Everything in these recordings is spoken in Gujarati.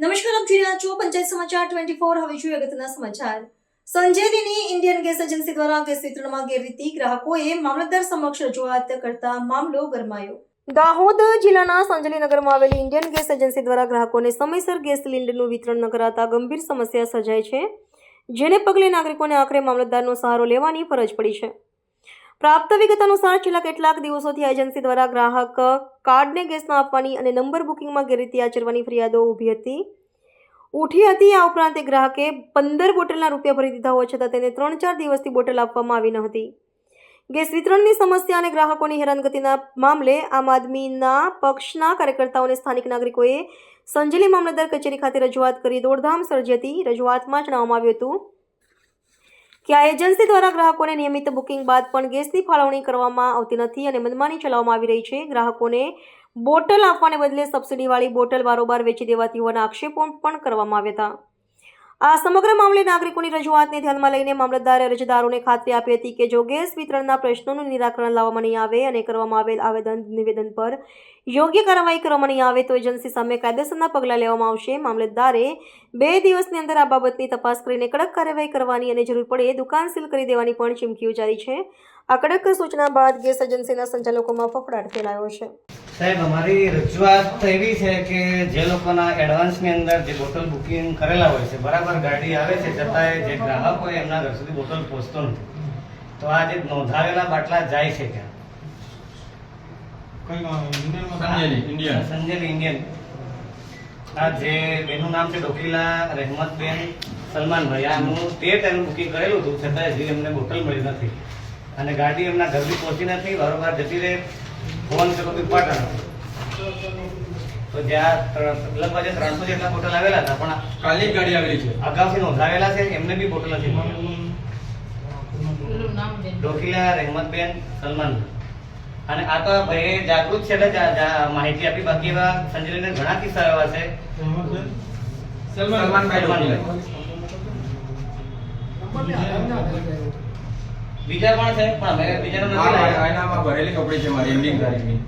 નમસ્કાર, આપ જોઈ રહ્યા છો પંચાયત સમાચાર ટ્વેન્ટી ફોર હવે જોઈએ અગત્યના સમાચાર. દિની ઇન્ડિયન ગેસ એજન્સી દ્વારા ગેસ વિતરણમાં ગેરરીતિ. ગ્રાહકોએ મામલતદાર સમક્ષ રજૂઆત કરતા મામલો ગરમાયો. દાહોદ જિલ્લાના સંજલી નગરમાં આવેલી ઇન્ડિયન ગેસ એજન્સી દ્વારા ગ્રાહકોને સમયસર ગેસ સિલિન્ડરનું વિતરણ ન કરાતા ગંભીર સમસ્યા સર્જાય છે, જેને પગલે નાગરિકોને આખરે મામલતદારનો સહારો લેવાની ફરજ પડી છે. પ્રાપ્ત વિગત અનુસાર છેલ્લા કેટલાક દિવસોથી એજન્સી દ્વારા ગ્રાહક કાર્ડને ગેસ આપવાની અને નંબર બુકિંગમાં ગેરરીતિ આચરવાની ફરિયાદો ઊભી હતી. ઉઠી હતી, આ ઉપરાંત એ ગ્રાહકે પંદર બોટલના રૂપિયા ભરી દીધા હોવા છતાં તેને ત્રણ ચાર દિવસથી બોટલ આપવામાં આવી ન હતી. ગેસ વિતરણની સમસ્યા અને ગ્રાહકોની હેરાનગતિના મામલે આમ આદમીના પક્ષના કાર્યકર્તાઓને સ્થાનિક નાગરિકોએ સંજેલી મામલતદાર કચેરી ખાતે રજૂઆત કરી દોડધામ સર્જી હતી રજૂઆતમાં જણાવવામાં આવ્યું હતું કે આ એજન્સી દ્વારા ગ્રાહકોને નિયમિત બુકિંગ બાદ પણ ગેસની ફાળવણી કરવામાં આવતી નથી અને મનમાની ચલાવવામાં આવી રહી છે. ગ્રાહકોને બોટલ આપવાને બદલે સબસિડીવાળી બોટલ બારોબાર વેચી દેવાતી હોવાના આક્ષેપો પણ કરવામાં આવ્યા હતા. આ સમગ્ર મામલે નાગરિકોની રજૂઆતને ધ્યાનમાં લઈને મામલતદારે અરજદારોને ખાતરી આપી હતી કે જો ગેસ વિતરણના પ્રશ્નોનું નિરાકરણ લાવવામાં નહીં આવે અને કરવામાં આવેલ આવેદન નિવેદન પર યોગ્ય કાર્યવાહી કરવામાં નહીં આવે તો એજન્સી સામે કાયદેસરના પગલાં લેવામાં આવશે. મામલતદારે બે દિવસની અંદર આ બાબતની તપાસ કરીને કડક કાર્યવાહી કરવાની અને જરૂર પડે દુકાન સીલ કરી દેવાની પણ ચીમકીઓ જારી છે. આ કડક સૂચના બાદ ગેસ એજન્સીના સંચાલકોમાં ફફડાટ ફેલાયો છે. સાહેબ અમારી રજૂઆત એવી છે કે જે લોકોના એડવાન્સની અંદર જે બોટલ બુકિંગ કરેલા હોય છે બરાબર ગાડી આવે છે છતાંય જે ગ્રાહક હોય એમના ઘર સુધી બોટલ પહોંચતો નથી. તો આ જે નોંધાવેલા બાટલા જાય છે ઇન્ડિયન. સંજયની ઇન્ડિયન આ જે બેનું નામ છે ડોકીલા રહેમતબેન સલમાનભાઈ આનું તે તેનું બુકિંગ કરેલું હતું છતાંય હજી એમને બોટલ મળી નથી. અને ગાડી એમના ઘરથી પહોંચી નથી વારંવાર જતી રહે. ફોન કરો તો પાટણ તો જ્યાં લગભગ ત્રણસો જેટલા બોટલ આવેલા હતા પણ કાલની જ ગાડી આવેલી છે. અગાઉથી નોંધાવેલા છે એમને બી બોટલ નથી મળી. ડોકીલા રહેમતબેન સલમાન. અને આ તો ભાઈ જાગૃત છે એટલે માહિતી આપી બાકી એવા સંજયને ઘણા કિસ્સા એવા છે. સલમાનભાઈ ડોકીલા. બીજા પણ છે? પણ અમે બીજાનું નથી લાવ્યા. આનામાં ભરેલી કપડી છે મારી એન્ડિંગ તારીખની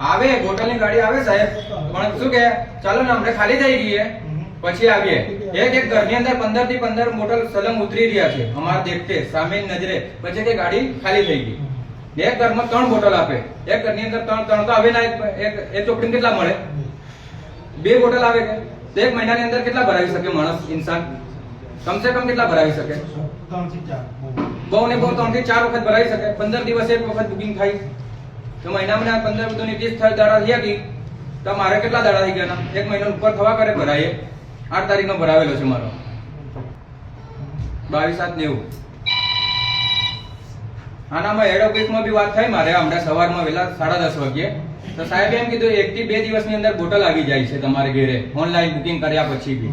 આવે હોટલની ગાડી આવે સાહેબ. પણ શું કે ચાલો ને આપણે ખાલી થઈ ગઈએ પછી આવીએ. એક એક ઘરની અંદર પંદરથી પંદર બોટલ સલંગ ઉતરી રહ્યા છે. અમારા દેખતે સામે નજરે. પછી કે ગાડી ખાલી થઈ ગઈ. એક ઘરમાં ત્રણ બોટલ આપે. એક ઘરની અંદર ત્રણ ત્રણ તો આવે ના એક એક- એક ચોપડી કેટલા મળે? બે બોટલ આવે કે? તો એક મહિનાની અંદર કેટલા ભરાવી શકે માણસ, ઇન્સાન? કમસે કમ કેટલા ભરાવી શકે? બહુ ને બહુ ત્રણથી ચાર વખત ભરાવી શકે. પંદર દિવસે એક વખત બુકિંગ થાય. તો મહિનામાં પંદર ત્રીસ થાય દાડા થયા ગઈ તો મારે કેટલા દાડા થઈ ગયા એક મહિનો ઉપર થવા કરે ભરાય આઠ તારીખનો ભરાવેલો છે મારો. બાવીસ સાત નેવું. આનામાં હેડ ઓફિસમાં બી વાત થઈ મારે, હમણાં સવારમાં વહેલા સાડા દસ વાગ્યે. તો સાહેબે એમ કીધું, એક થી બે દિવસની અંદર બોટલ આવી જાય છે તમારે ઘેરે. ઓનલાઈન બુકિંગ કર્યા પછી બી.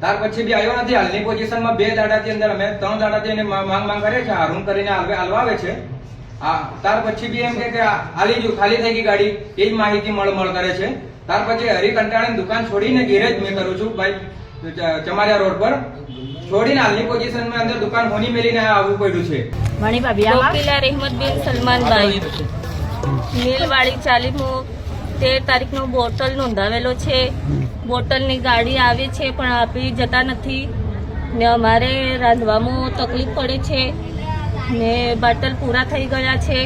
ત્યાર પછી બી આવ્યો નથી. હાલની પોઝિશનમાં બે દાડાથી અંદર અમે, ત્રણ દાડાથી એને માંગ માંગ કરે છે. આરૂમ કરીને હાલવે આવે છે. આ, ત્યાર પછી બી એમ કે હાલી જો, ખાલી થઈ ગઈ ગાડી. એ જ માહિતી મળ મળ કરે છે. ત્યાર પછી હરી કંટાળીને દુકાન છોડીને ઘેરે જ મેં કરું છું. ભાઈ ચમારિયા રોડ પર છોડીને હાલની પોઝિશનમાં અંદર દુકાન હોની મેલીને આવવું પડ્યું છે. વકીલા રહેમતબેન સલમાનભાઈ. મિલવાળી ચાલીમો તેર તારીખનો બોટલ નોંધાવેલો છે. બોટલની ગાડી આવે છે પણ આપી જતા નથી. ને અમારે રાંધવામાં તકલીફ પડે છે. ને બાટલ પૂરા થઈ ગયા છે.